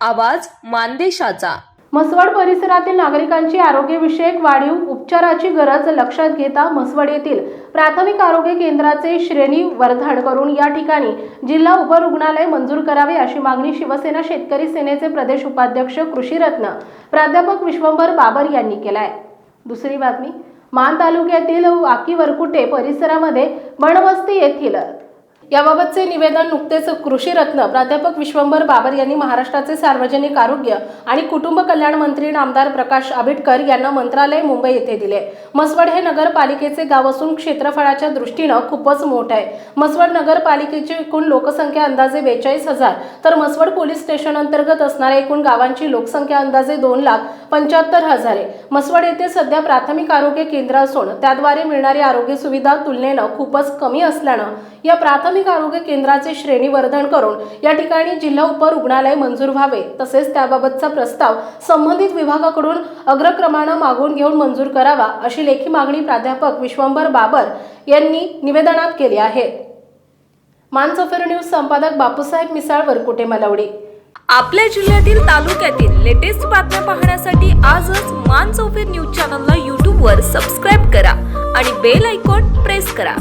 आवाज मानदेशाचा. म्हसवड परिसरातील नागरिकांची आरोग्यविषयक वाढीव उपचाराची गरज लक्षात घेता म्हसवड येथील प्राथमिक आरोग्य केंद्राचे श्रेणी वर्धन करून या ठिकाणी जिल्हा उपरुग्णालय मंजूर करावे अशी मागणी शिवसेना शेतकरी सेनेचे प्रदेश उपाध्यक्ष कृषीरत्न प्राध्यापक विश्वंभर बाबर यांनी केला आहे दुसरी बातमी मान तालुक्यातील वाकी वरकुटे परिसरामध्ये बनवस्ती येथील याबाबतचे निवेदन नुकतेच कृषीरत्न प्राध्यापक विश्वंभर बाबर यांनी महाराष्ट्राचे सार्वजनिक आरोग्य आणि कुटुंब कल्याण मंत्री नामदार प्रकाश आंबेडकर यांना मंत्रालय मुंबई येथे दिले. मसवड हे नगरपालिकेचे गाव असून क्षेत्रफळाच्या दृष्टीनं खूपच मोठं आहे. मसवड नगरपालिकेची एकूण लोकसंख्या अंदाजे बेचाळीस हजार तर मसवड पोलीस स्टेशन अंतर्गत असणाऱ्या एकूण गावांची लोकसंख्या अंदाजे दोन लाख पंच्याहत्तर हजार आहे. मसवड येथे सध्या प्राथमिक आरोग्य केंद्र असून त्याद्वारे मिळणारी आरोग्य सुविधा तुलनेनं खूपच कमी असल्यानं या प्राथमिक आरोग्य केंद्राचे श्रेणीवर्धन करून या ठिकाणी जिल्हा उपरुग्णालय मंजूर व्हावे. तसेच त्याबाबतचा प्रस्ताव संबंधित विभागाकडून अग्रक्रमानं मागून घेऊन मंजूर करावा अशी लेखी मागणी प्राध्यापक विश्वंभर बाबर यांनी निवेदनात केली आहे. मानसफेर न्यूज संपादक बापूसाहेब मिसाळ वरकुटे मलवडी. आपल्या जिल्ह्यातील तालुक्यातील लेटेस्ट बातम्या पाहण्यासाठी आजच मान चौफेर न्यूज चॅनलला यूट्यूबवर सबस्क्राईब करा आणि बेल आयकॉन प्रेस करा.